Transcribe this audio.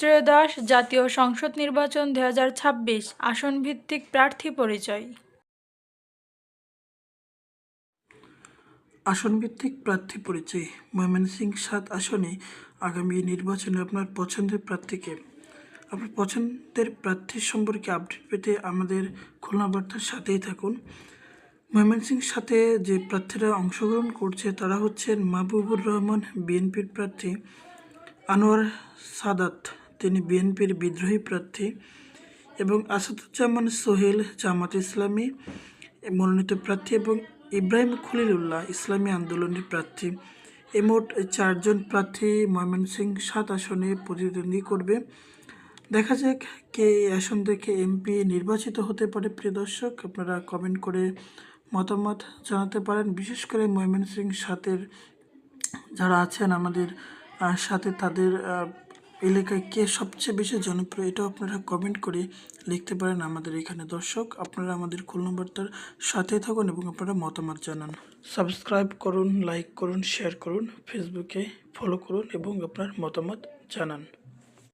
ত্রয়োদশ জাতীয় সংসদ নির্বাচন দু হাজার ছাব্বিশ আসন ভিত্তিক প্রার্থী পরিচয়। আসনভিত্তিক প্রার্থী পরিচয়। ময়মনসিংহ সাত আসনে আগামী নির্বাচনে আপনার পছন্দের প্রার্থীকে। আপনার পছন্দের প্রার্থী সম্পর্কে আপডেট পেতে আমাদের খুলনা বার্তার সাথেই থাকুন। ময়মনসিংহ সাথে যে প্রার্থীরা অংশগ্রহণ করছে তারা হচ্ছেন মাহবুবুর রহমান, বিএনপির প্রার্থী আনোয়ার সাদাত। তিনি বিএনপির বিদ্রোহী প্রার্থী এবং আসাদুজ্জামান সোহেল জামাত ইসলামী মনোনীত প্রার্থী এবং ইব্রাহিম খলিলুল্লাহ ইসলামী আন্দোলনের প্রার্থী। এ মোট চারজন প্রার্থী ময়মনসিংহ সাত আসনে প্রতিদ্বন্দ্বী করবে। দেখা যাক কে আসন থেকে এমপি নির্বাচিত হতে পারে। প্রিয় দর্শক, আপনারা কমেন্ট করে মতামত জানাতে পারেন। বিশেষ করে ময়মনসিংহ সাতের যারা আছেন আমাদের সাথে তাদের এলাকায় কে সবচেয়ে বেশি জনপ্রিয় এটাও আপনারা কমেন্ট করে লিখতে পারেন আমাদের এখানে। দর্শক, আপনারা আমাদের খুলনা বার্তার সাথে থাকুন এবং আপনারা মতামত জানান। সাবস্ক্রাইব করুন লাইক করুন শেয়ার করুন ফেসবুকে ফলো করুন এবং আপনার মতামত জানান।